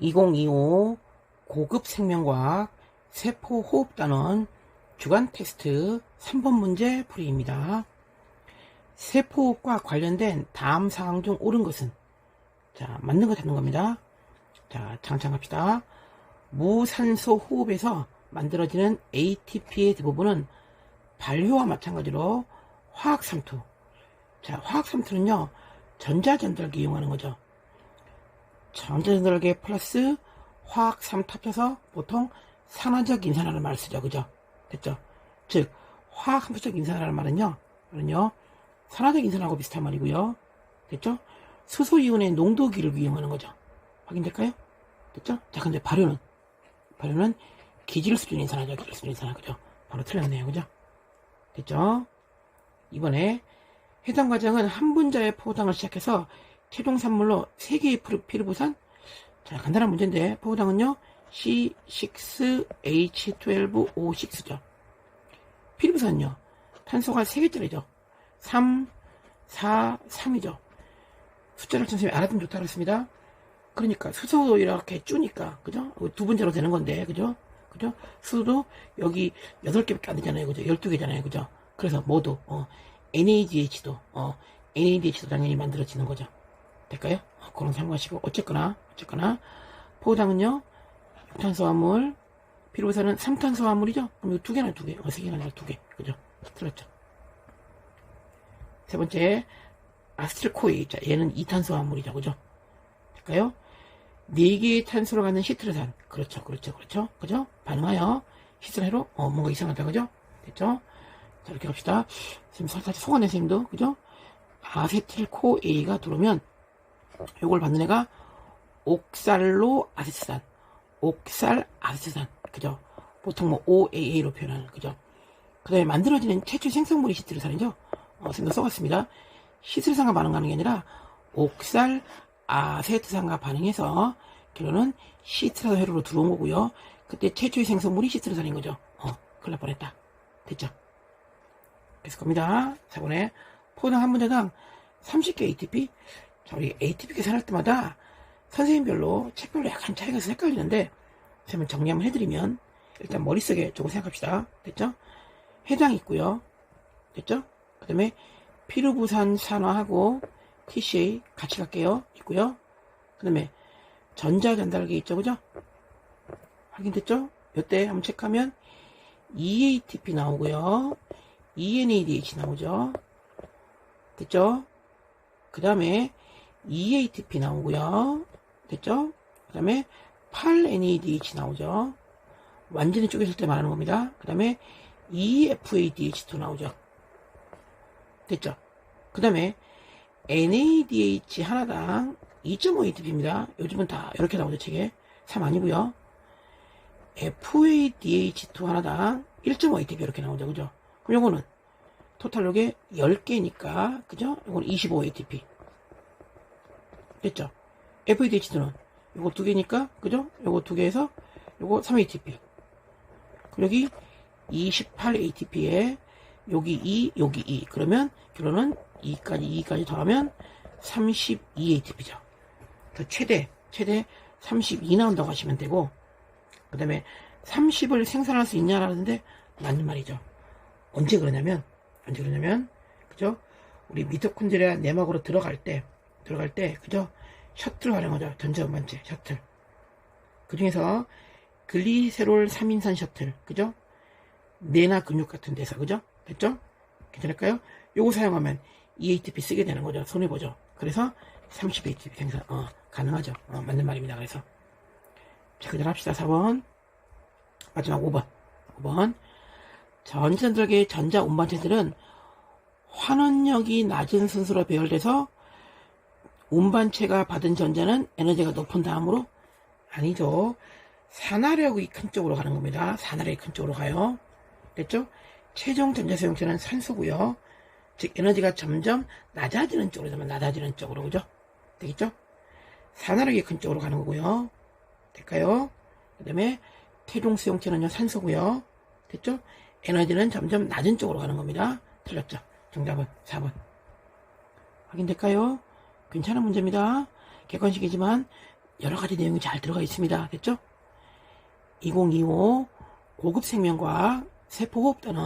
2025 고급 생명과학 세포호흡단원 주간 테스트 3번 문제 풀이입니다. 세포호흡과 관련된 다음 사항 중 옳은 것은 자 맞는 거 잡는 겁니다. 자 장창합시다. 무산소 호흡에서 만들어지는 ATP의 대부분은 발효와 마찬가지로 화학삼투 자 화학삼투는요 전자전달기 이용하는 거죠. 전자전달계 플러스 화학삼투 합쳐서 보통 산화적 인산화를 말 쓰죠. 그죠? 됐죠? 즉 화학 함수적 인산화라는 말은요. 말은요. 산화적 인산화하고 비슷한 말이고요. 됐죠? 수소 이온의 농도기를 이용하는 거죠. 확인될까요? 됐죠? 자, 근데 발효는 발효는 기질 수준 인산화죠. 기질 수준 인산화. 그죠? 바로 틀렸네요. 그죠? 됐죠? 이번에 해당 과정은 한 분자의 포당을 시작해서 최종 산물로 3개의 피르부산? 자 간단한 문제인데 포당은요 C6H12O6죠. 피르부산은요 탄소가 3개짜리죠. 3, 4, 3이죠. 숫자를 선생님이 알아두면 좋다 그랬습니다. 그러니까 수소도 이렇게 쪼니까 그죠? 두 분자로 되는 건데 그죠? 그죠? 수도 여기 8개밖에 안 되잖아요 그죠? 12개잖아요 그죠? 그래서 뭐도 어, NADH도 어, NADH도 당연히 만들어지는 거죠 될까요? 어, 그런 참고하시고 어쨌거나 어쨌거나 포당은요 탄수화물 피로산은 3탄수화물이죠? 그럼 이거 두 개나 두 개, 어, 세 개가 아니라 두 개, 그죠? 틀렸죠? 세 번째 아스틸코이, 자 얘는 2탄수화물이죠, 그죠? 될까요? 네 개의 탄소를 갖는 시트르산, 그렇죠, 그렇죠, 그렇죠, 그죠? 반응하여 시트라로 어 뭔가 이상하다, 그죠? 됐죠? 자 이렇게 합시다. 지금 살짝 속아내 선생님도, 그죠? 아세틸코A가 들어오면 요걸 받는 애가 옥살로 아세트산. 옥살 아세트산. 그죠? 보통 뭐 OAA로 표현하는 그죠? 그 다음에 만들어지는 최초 생성물이 시트르산이죠? 어, 생각 써봤습니다. 시트르산과 반응하는 게 아니라 옥살 아세트산과 반응해서 결론은 시트르산 회로로 들어온 거고요. 그때 최초의 생성물이 시트르산인 거죠. 어 큰일 날 뻔했다. 됐죠? 그래서 겁니다. 4번에 포당 한 문제당 30개 ATP 자, 우리 ATP 계산할 때마다 선생님별로 책별로 약간 차이가 있어서 헷갈리는데 선생님 정리 한번 해드리면 일단 머릿속에 조금 생각합시다. 됐죠? 해당 있고요. 됐죠? 그 다음에 피루부산 산화하고 TCA 같이 갈게요. 있고요. 그 다음에 전자전달기 있죠. 그죠? 확인됐죠? 이때 한번 체크하면 EATP 나오고요. ENADH 나오죠. 됐죠? 그 다음에 EATP 나오고요. 됐죠? 그 다음에 8NADH 나오죠. 완전히 쪼개실 때 말하는 겁니다. 그 다음에 EFADH2 나오죠. 됐죠? 그 다음에 NADH 하나당 2.5ATP입니다. 요즘은 다 이렇게 나오죠, 책에. 3 아니고요 FADH2 하나당 1.5ATP 이렇게 나오죠, 그죠? 그럼 요거는 토탈 요게 10개니까, 그죠? 요건 25ATP. 됐죠? FADH2는 요거 두 개니까, 그죠? 요거 두 개에서 요거 3ATP. 여기 28ATP에 여기 2, 여기 2. 그러면 결론은 2까지, 2까지 더하면 32ATP죠. 그 최대, 최대 32 나온다고 하시면 되고, 그 다음에 30을 생산할 수 있냐라는데, 맞는 말이죠. 언제 그러냐면, 언제 그러냐면, 그죠? 우리 미토콘드리아 내막으로 들어갈 때, 들어갈 때, 그죠? 셔틀 활용하죠. 전자 운반체, 셔틀. 그 중에서 글리세롤 3인산 셔틀, 그죠? 뇌나 근육 같은 데서, 그죠? 됐죠? 괜찮을까요? 요거 사용하면 EATP 쓰게 되는 거죠. 손해보죠. 그래서 30ATP 생산, 어, 가능하죠. 어, 맞는 말입니다. 그래서. 자, 그대로 합시다. 4번. 마지막 5번. 5번. 전자전달계의 전자 운반체들은 환원력이 낮은 순서로 배열돼서 운반체가 받은 전자는 에너지가 높은 다음으로 아니죠. 산화력이 큰 쪽으로 가는 겁니다. 산화력이 큰 쪽으로 가요. 됐죠? 최종 전자 수용체는 산소고요. 즉 에너지가 점점 낮아지는 쪽으로 되면 낮아지는 쪽으로 그죠? 되겠죠? 산화력이 큰 쪽으로 가는 거고요. 될까요? 그 다음에 최종 수용체는요 산소고요. 됐죠? 에너지는 점점 낮은 쪽으로 가는 겁니다. 틀렸죠? 정답은 4번. 확인될까요? 괜찮은 문제입니다. 객관식이지만 여러 가지 내용이 잘 들어가 있습니다. 됐죠? 2025 고급 생명과학 세포호흡 단원